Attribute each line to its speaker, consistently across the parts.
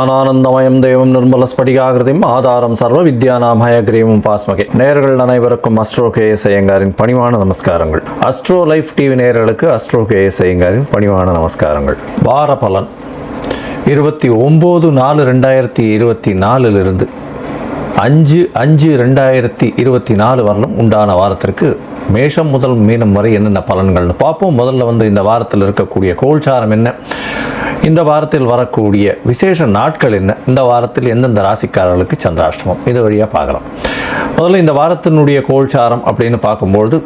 Speaker 1: ஞானானந்தமயம் தெய்வம் நிர்மல ஸ்படிகாகிருதியும் ஆதாரம் சர்வ வித்யானாம் ஹயக்ரீவம் பாஸ்மகே. நேர்கள் அனைவருக்கும் அஸ்ட்ரோ கே எஸ் ஐயங்காரின் பணிவான நமஸ்காரங்கள். அஸ்ட்ரோ லைஃப் டிவி நேர்களுக்கு அஸ்ட்ரோ கே எஸ் ஐயங்காரின் பணிவான நமஸ்காரங்கள். வார பலன். இருபத்தி ஒம்பது நாலு ரெண்டாயிரத்தி இருபத்தி நாலுலிருந்து அஞ்சு அஞ்சு ரெண்டாயிரத்தி இருபத்தி நாலு வரலும் உண்டான வாரத்திற்கு மேஷம் முதல் மீனம் வரை என்னென்ன பலன்கள்னு பார்ப்போம். முதல்ல வந்து இந்த வாரத்தில் இருக்கக்கூடிய கோல்சாரம் என்ன? இந்த வாரத்தில் வரக்கூடிய விசேஷ நாட்கள் என்ன? இந்த வாரத்தில் எந்தெந்த ராசிக்காரர்களுக்கு சந்திராஷ்டமம்? இது வழியாக பார்க்கலாம். முதல்ல இந்த வாரத்தினுடைய கோல்சாரம் அப்படின்னு பார்க்கும்பொழுது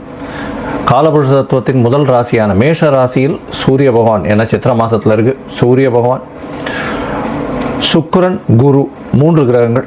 Speaker 1: காலபுருஷ தத்துவத்தின் முதல் ராசியான மேஷ ராசியில் சூரிய பகவான் என சித்திர மாதத்தில் இருக்கு சூரிய பகவான் சுக்கரன் குரு மூன்று கிரகங்கள்.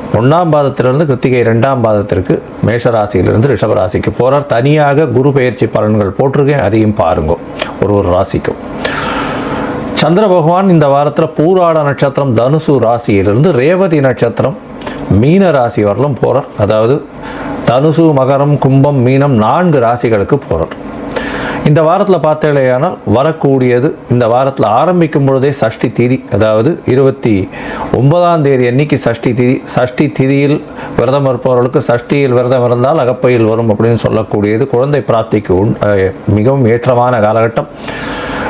Speaker 1: ஒன்றாம் பாதத்திலிருந்து கிருத்திகை ரெண்டாம் பாதத்திற்கு மேஷராசியிலிருந்து ரிஷபராசிக்கு போகிறார் தனியாக குரு பயிற்சி பலன்கள் போட்டிருக்கேன். அதையும் பாருங்க. ஒரு ஒரு ராசிக்கும். சந்திர பகவான் இந்த வாரத்தில் பூராட நட்சத்திரம் தனுசு ராசியிலிருந்து ரேவதி நட்சத்திரம் மீன ராசி வரலும் போகிறார் அதாவது தனுசு மகரம் கும்பம் மீனம் நான்கு ராசிகளுக்கு போகிறார் இந்த வாரத்தில் பார்த்தேலையானால் வரக்கூடியது இந்த வாரத்தில் ஆரம்பிக்கும் பொழுதே சஷ்டி திதி. அதாவது இருபத்தி ஒன்பதாம் தேதி அன்னைக்கு சஷ்டி திதி. சஷ்டி திதியில் விரதம் இருப்பவர்களுக்கு சஷ்டியில் விரதம் இருந்தால் அகப்பையில் வரும் அப்படின்னு சொல்லக்கூடியது குழந்தை பிராப்திக்கு உண் மிகவும் ஏற்றமான காலகட்டம்.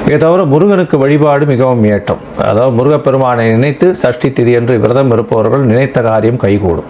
Speaker 1: இதை தவிர முருகனுக்கு வழிபாடு மிகவும் ஏற்றம். அதாவது முருகப்பெருமானை நினைத்து சஷ்டி திதி என்று விரதம் இருப்பவர்கள் நினைத்த காரியம் கைகூடும்.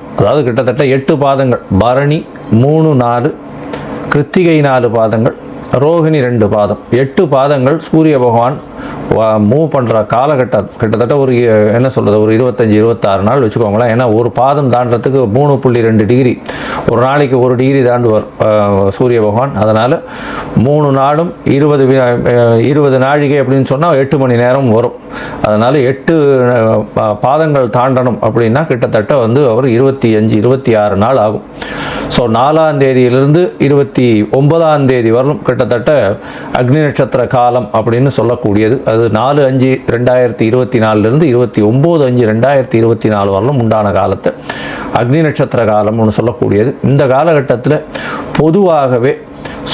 Speaker 1: அதாவது கிட்டத்தட்ட எட்டு பாதங்கள் பரணி மூணு நாலு கிருத்திகை நாலு பாதங்கள் ரோகிணி ரெண்டு பாதம். எட்டு பாதங்கள் சூரிய பகவான் மூவ் பண்ணுற காலகட்டம் கிட்டத்தட்ட ஒரு என்ன சொல்கிறது ஒரு இருபத்தஞ்சி இருபத்தாறு நாள் வச்சுக்கோங்களேன். ஏன்னா ஒரு பாதம் தாண்டறதுக்கு மூணு புள்ளி ரெண்டு டிகிரி. ஒரு நாளைக்கு ஒரு டிகிரி தாண்டுவார் சூரிய பகவான். அதனால் மூணு நாளும் இருபது இருபது நாழிகை அப்படின்னு சொன்னால் எட்டு மணி நேரம் வரும். அதனால் எட்டு பா- பாதங்கள் தாண்டணும் அப்படின்னா கிட்டத்தட்ட வந்து அவர் இருபத்தி அஞ்சு இருபத்தி ஆறு நாள் ஆகும். ஸோ நாலாம் தேதியிலிருந்து இருபத்தி ஒன்பதாம் தேதி வரலும் கிட்டத்தட்ட அக்னி நட்சத்திர காலம் அப்படின்னு சொல்லக்கூடியது. அது நாலு அஞ்சு ரெண்டாயிரத்தி இருபத்தி நாலுலேருந்து இருபத்தி ஒம்பது அஞ்சு ரெண்டாயிரத்தி இருபத்தி நாலு வரலும் உண்டான காலத்தை அக்னி நட்சத்திர காலம்னு சொல்லக்கூடியது. இந்த காலகட்டத்தில் பொதுவாகவே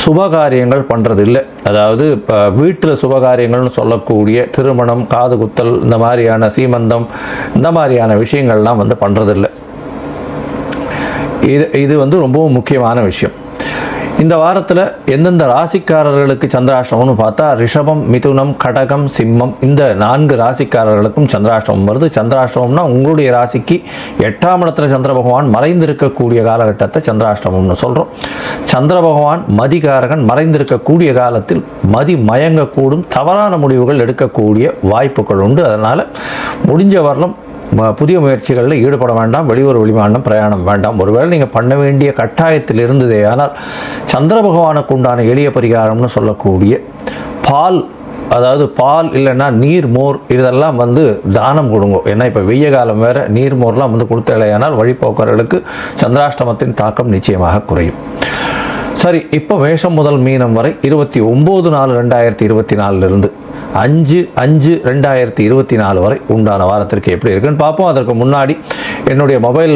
Speaker 1: சுபகாரியங்கள் பண்ணுறது இல்லை அதாவது இப்போ வீட்டில் சுபகாரியங்கள்னு சொல்லக்கூடிய திருமணம் காது குத்தல் இந்த மாதிரியான சீமந்தம் இந்த மாதிரியான விஷயங்கள்லாம் வந்து பண்ணுறதில்லை இது இது வந்து ரொம்பவும் முக்கியமான விஷயம். இந்த வாரத்தில் எந்தெந்த ராசிக்காரர்களுக்கு சந்திராஷ்டமம்னு பார்த்தா ரிஷபம் மிதுனம் கடகம் சிம்மம் இந்த நான்கு ராசிக்காரர்களுக்கும் சந்திராஷ்டமம் வருது. சந்திராஷ்டமம்னா உங்களுடைய ராசிக்கு எட்டாம் இடத்துல சந்திர பகவான் மறைந்திருக்கக்கூடிய காலகட்டத்தை சந்திராஷ்டமம்னு சொல்கிறோம் சந்திர பகவான் மதிகாரகன் மறைந்திருக்கக்கூடிய காலத்தில் மதி மயங்கக்கூடும் தவறான முடிவுகள் எடுக்கக்கூடிய வாய்ப்புகள் உண்டு. அதனால் முடிஞ்ச வரலும் புதிய முயற்சிகளில் ஈடுபட வேண்டாம் வெளியூர் வெளிமாநிலம் பிரயாணம் வேண்டாம். ஒருவேளை நீங்கள் பண்ண வேண்டிய கட்டாயத்தில் இருந்ததே ஆனால் சந்திர பகவானுக்கு உண்டான எளிய பரிகாரம்னு சொல்லக்கூடிய பால் அதாவது பால் இல்லைன்னா நீர் மோர் இதெல்லாம் வந்து தானம் கொடுங்க. ஏன்னா இப்போ வெய்ய காலம் வேறு நீர் மோர்லாம் வந்து கொடுத்தலையானால் வழிபோக்கர்களுக்கு சந்திராஷ்டமத்தின் தாக்கம் நிச்சயமாக குறையும். சரி இப்போ மேஷம் முதல் மீனம் வரை இருபத்தி ஒம்பது நாலு ரெண்டாயிரத்தி இருபத்தி நாலுலேருந்து அஞ்சு அஞ்சு ரெண்டாயிரத்தி இருபத்தி நாலு வரை உண்டான வாரத்திற்கு எப்படி இருக்குன்னு பார்ப்போம். அதற்கு முன்னாடி என்னுடைய மொபைல்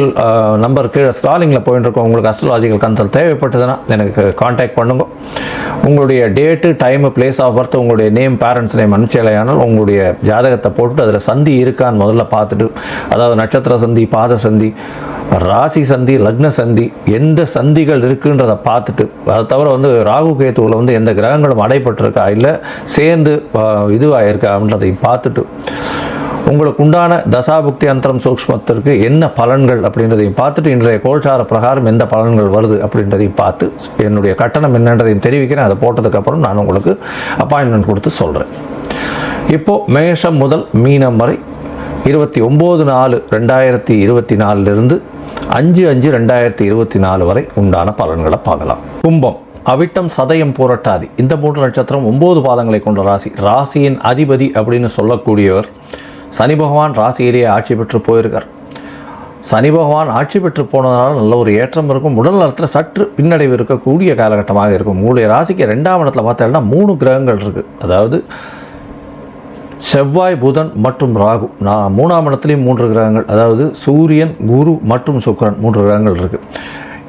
Speaker 1: நம்பர் கீழே ஸ்டாலிங்கில் போயிட்டு இருக்கோம். உங்களுக்கு அஸ்ட்ராலஜிக்கல் கன்சல்ட் தேவைப்பட்டதுன்னா எனக்கு காண்டாக்ட் பண்ணுங்க. உங்களுடைய date time place of birth உங்களுடைய நேம் பேரண்ட்ஸ் நேம் அனுப்பிச்சலையானால் உங்களுடைய ஜாதகத்தை போட்டுட்டு அதில் சந்தி இருக்கான்னு முதல்ல பார்த்துட்டு அதாவது நட்சத்திர சந்தி பாத சந்தி ராசி சந்தி லக்ன சந்தி எந்த சந்திகள் இருக்குன்றதை பார்த்துட்டு அதை தவிர வந்து ராகு கேத்துவில் வந்து எந்த கிரகங்களும் அடைப்பட்டிருக்கா இல்லை சேர்ந்து இதுவாகிருக்கா அப்படின்றதையும் பார்த்துட்டு உங்களுக்கு உண்டான தசாபுக்தி அந்தரம் சூக்ஷ்மத்திற்கு என்ன பலன்கள் அப்படின்றதையும் பார்த்துட்டு இன்றைய கோல்சார பிரகாரம் எந்த பலன்கள் வருது அப்படின்றதையும் பார்த்து என்னுடைய கட்டணம் என்னன்றதையும் தெரிவிக்கிறேன். அதை போட்டதுக்கப்புறம் நான் உங்களுக்கு அப்பாயின்மெண்ட் கொடுத்து சொல்கிறேன் இப்போது மேஷம் முதல் மீனம் வரை இருபத்தி ஒம்பது நாலு ரெண்டாயிரத்தி இருபத்தி நாலுலேருந்து அஞ்சு அஞ்சு ரெண்டாயிரத்தி இருபத்தி நாலு வரை உண்டான பலன்களை பார்க்கலாம். கும்பம். அவிட்டம் சதயம் போராட்டாதி. இந்த மூன்று நட்சத்திரம் ஒம்பது பாதங்களை கொண்ட ராசி. ராசியின் அதிபதி அப்படின்னு சொல்லக்கூடியவர் சனி பகவான் ராசியிலேயே ஆட்சி பெற்று போயிருக்கார். சனி பகவான் ஆட்சி பெற்று போனதுனால நல்ல ஒரு ஏற்றம் இருக்கும். உடல் நலத்தில் சற்று பின்னடைவு இருக்கக்கூடிய காலகட்டமாக இருக்கும். உங்களுடைய ராசிக்கு ரெண்டாம் இடத்துல பார்த்தீங்கன்னா மூணு கிரகங்கள் இருக்குது அதாவது செவ்வாய் புதன் மற்றும் ராகு. நான் மூணாம் இடத்துலையும் மூன்று கிரகங்கள். அதாவது சூரியன் குரு மற்றும் சுக்கரன் மூன்று கிரகங்கள் இருக்குது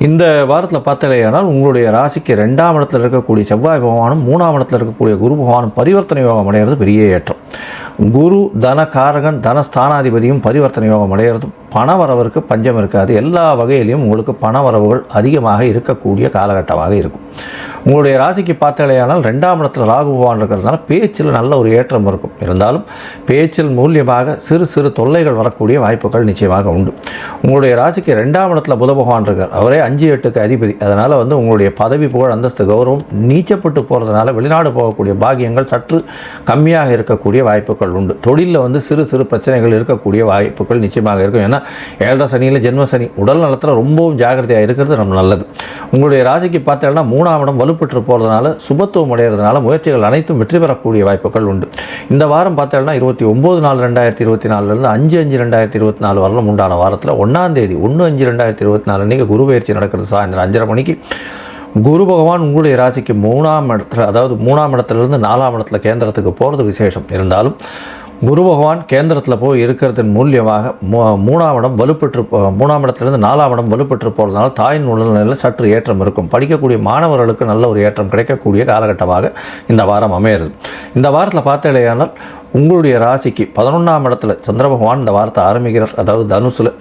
Speaker 1: இந்த வாரத்தில் பார்த்தலையானால் உங்களுடைய ராசிக்கு ரெண்டாம் இடத்துல இருக்கக்கூடிய செவ்வாய் பகவானும் மூணாம் இடத்துல இருக்கக்கூடிய குரு பகவானும் பரிவர்த்தனை யோகம் அடைகிறது பெரிய ஏற்றம். குரு தன காரகன் தனஸ்தானாதிபதியும் பரிவர்த்தனை யோகம் அடைகிறதும் பணவரவருக்கு பஞ்சம் இருக்காது. எல்லா வகையிலையும் உங்களுக்கு பணவரவுகள் அதிகமாக இருக்கக்கூடிய காலகட்டமாக இருக்கும். உங்களுடைய ராசிக்கு பார்த்தாலேயானால் ரெண்டாம் இடத்துல ராகு பகவான் இருக்கிறதுனால பேச்சில் நல்ல ஒரு ஏற்றம் இருக்கும். இருந்தாலும் பேச்சில் மூலியமாக சிறு சிறு தொல்லைகள் வரக்கூடிய வாய்ப்புகள் நிச்சயமாக உண்டு. உங்களுடைய ராசிக்கு ரெண்டாம் இடத்துல புத பகவான் இருக்கார். அவரே அஞ்சு எட்டுக்கு அதிபதி. அதனால் வந்து உங்களுடைய பதவி புகழ் அந்தஸ்து கௌரவம் நீச்சப்பட்டு போகிறதுனால வெளிநாடு போகக்கூடிய பாகியங்கள் சற்று கம்மியாக இருக்கக்கூடிய வாய்ப்புகள் உண்டு. தொழிலில் வந்து சிறு சிறு பிரச்சனைகள் இருக்கக்கூடிய வாய்ப்புகள் நிச்சயமாக இருக்கும். ஏன்னா ஏழரை சனியில் ஜென்ம சனி உடல் நலத்தில் ரொம்பவும் ஜாகிரதையாக இருக்கிறது ரொம்ப நல்லது. உங்களுடைய ராசிக்கு பார்த்தீங்கன்னா மூணாம் இடம் வலுப்பெற்று போகிறதுனால சுபத்துவம் அடைகிறதுனால முயற்சிகள் அனைத்தும் வெற்றி பெறக்கூடிய வாய்ப்புகள் உண்டு. இந்த வாரம் பார்த்தீங்கன்னா இருபத்தி ஒம்பது நாலு ரெண்டாயிரத்தி இருபத்தி நாலுலேருந்து அஞ்சு அஞ்சு ரெண்டாயிரத்தி இருபத்தி நாலு வரலாம் உண்டான வாரத்தில் ஒன்றாம் தேதி ஒன்று அஞ்சு ரெண்டாயிரத்தி இருபத்தி நாலு அன்றைக்கி குரு பயிற்சி நடக்கிறது. சாயந்தரம் அஞ்சரை மணிக்கு குரு பகவான் உங்களுடைய ராசிக்கு மூணாம் இடத்துல அதாவது மூணாம் இடத்துலேருந்து நாலாம் இடத்துல கேந்திரத்துக்கு போகிறது விசேஷம். இருந்தாலும் குரு பகவான் கேந்திரத்தில் போய் இருக்கிறதன் மூலியமாக மூணாம் இடம் வலுப்பெற்று மூணாம் இடத்துலேருந்து நாலாம் இடம் வலுப்பெற்று போகிறதுனால தாயின் உடல்நிலையில் சற்று ஏற்றம் இருக்கும். படிக்கக்கூடிய மாணவர்களுக்கு நல்ல ஒரு ஏற்றம் கிடைக்கக்கூடிய காலகட்டமாக இந்த வாரம் அமையிறது. இந்த வாரத்தில் பார்த்தேலையானால் உங்களுடைய ராசிக்கு பதினொன்றாம் இடத்துல சந்திர பகவான் இந்த வாரத்தை ஆரம்பிக்கிறார். அதாவது தனுசில்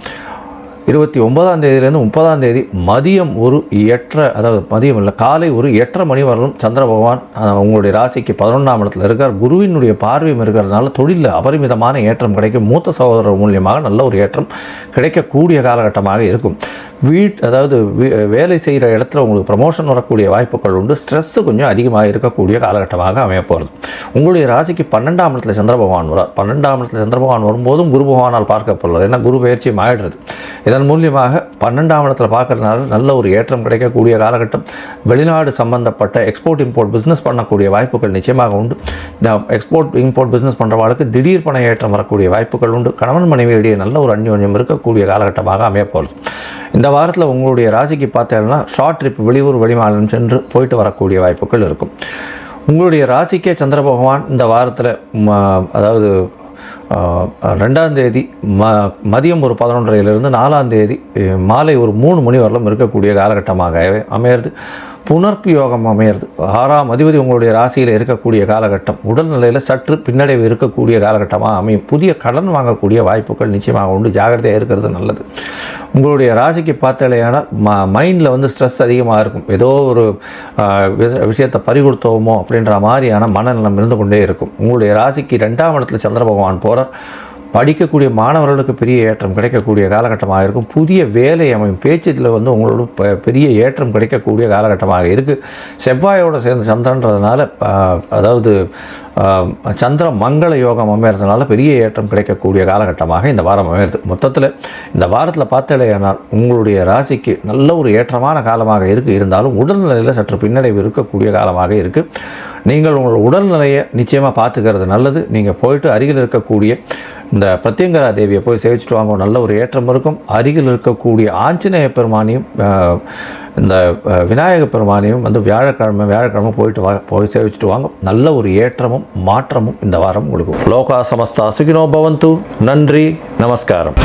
Speaker 1: இருபத்தி ஒன்பதாம் தேதியிலேருந்து முப்பதாம் தேதி மதியம் ஒரு எட்டரை அதாவது மதியம் இல்லை காலை ஒரு எட்டரை மணி வரலும் சந்திர பகவான் உங்களுடைய ராசிக்கு பதினொன்றாம் இடத்துல இருக்கார். குருவினுடைய பார்வையும் இருக்கிறதுனால தொழிலில் அபரிமிதமான ஏற்றம் கிடைக்கும். மூத்த சகோதரர் மூலியமாக நல்ல ஒரு ஏற்றம் கிடைக்கக்கூடிய காலகட்டமாக இருக்கும். வீட் அதாவது வேலை செய்கிற இடத்துல உங்களுக்கு ப்ரமோஷன் வரக்கூடிய வாய்ப்புகள் உண்டு. ஸ்ட்ரெஸ்ஸு கொஞ்சம் அதிகமாக இருக்கக்கூடிய காலகட்டமாக அமைய போகிறது உங்களுடைய ராசிக்கு பன்னெண்டாம் இடத்துல சந்திர பகவான் வரார். பன்னெண்டாம் இடத்துல சந்திர பகவான் வரும்போதும் குரு பகவானால் பார்க்கப்படுறது ஏன்னா குரு பயிற்சியும் ஆகிடுறது இதன் மூலியமாக பன்னெண்டாம் இடத்துல பார்க்கறதுனால நல்ல ஒரு ஏற்றம் கிடைக்கக்கூடிய காலகட்டம். வெளிநாடு சம்பந்தப்பட்ட எக்ஸ்போர்ட் இம்போர்ட் பிஸ்னஸ் பண்ணக்கூடிய வாய்ப்புகள் நிச்சயமாக உண்டு. இந்த எக்ஸ்போர்ட் இம்போர்ட் பிஸ்னஸ் பண்ணுறவாளுக்கு திடீர் பண ஏற்றம் வரக்கூடிய வாய்ப்புகள் உண்டு. கணவன் மனைவியிடையே நல்ல ஒரு அந்யோன்யம் இருக்கக்கூடிய காலகட்டமாக அமைய போகிறது இந்த வாரத்தில் உங்களுடைய ராசிக்கு பார்த்தீங்கன்னா ஷார்ட் ட்ரிப் வெளியூர் வெளிமாநிலம் சென்று போயிட்டு வரக்கூடிய வாய்ப்புகள் இருக்கும். உங்களுடைய ராசிக்கே சந்திர பகவான் இந்த வாரத்தில் அதாவது ரெண்டாம் தேதி ம மதியம் ஒரு பதினொன்றரையிலிருந்து நாலாம் தேதி மாலை ஒரு மூணு மணி வரலும் இருக்கக்கூடிய காலகட்டமாக அமையிறது. புனர்ப்பு யோகம் அமையிறது. ஆறாம் அதிபதி உங்களுடைய ராசியில் இருக்கக்கூடிய காலகட்டம். உடல்நிலையில் சற்று பின்னடைவு இருக்கக்கூடிய காலகட்டமாக அமையும். புதிய கடன் வாங்கக்கூடிய வாய்ப்புகள் நிச்சயமாக உண்டு. ஜாகிரதையாக இருக்கிறது நல்லது. உங்களுடைய ராசிக்கு பார்த்தாலேயானால் ம மைண்டில் வந்து ஸ்ட்ரெஸ் அதிகமாக இருக்கும். ஏதோ ஒரு விஷயத்தை பறிகொடுத்தோமோ அப்படின்ற மாதிரியான மனநலம் இருந்து கொண்டே இருக்கும். உங்களுடைய ராசிக்கு ரெண்டாம் இடத்துல சந்திர பகவான் போகிறார் படிக்கக்கூடிய மாணவர்களுக்கு பெரிய ஏற்றம் கிடைக்கக்கூடிய காலகட்டமாக இருக்கும். புதிய வேலை அமையும். பேச்சில் வந்து உங்களோட பெரிய ஏற்றம் கிடைக்கக்கூடிய காலகட்டமாக இருக்குது செவ்வாயோடு சேர்ந்து சந்திரன்றதுனால அதாவது சந்திர மங்கள யோகம் அமைகிறதுனால பெரிய ஏற்றம் கிடைக்கக்கூடிய காலகட்டமாக இந்த வாரம் அமையிறது. மொத்தத்தில் இந்த வாரத்தில் பார்த்தாலேயானால் உங்களுடைய ராசிக்கு நல்ல ஒரு ஏற்றமான காலமாக இருக்குது இருந்தாலும் உடல்நிலையில் சற்று பின்னடைவு இருக்கக்கூடிய காலமாக இருக்குது நீங்கள் உங்கள் உடல்நிலையை நிச்சயமாக பார்த்துக்கிறது நல்லது. நீங்கள் போயிட்டு அருகில் இருக்கக்கூடிய இந்த பிரத்யங்கரா தேவியை போய் சேவிச்சுட்டு வாங்க. நல்ல ஒரு ஏற்றம் இருக்கும். அருகில் இருக்கக்கூடிய ஆஞ்சநேய பெருமானியும் இந்த அஹ், விநாயக பெருமானையும் வந்து வியாழக்கிழமை வியாழக்கிழமை போயிட்டு வா போய் சேவிச்சுட்டு வாங்க. நல்ல ஒரு ஏற்றமும் மாற்றமும் இந்த வாரம் உங்களுக்கு லோகா சமஸ்தா சுகினோ பவந்து. நன்றி நமஸ்காரம்.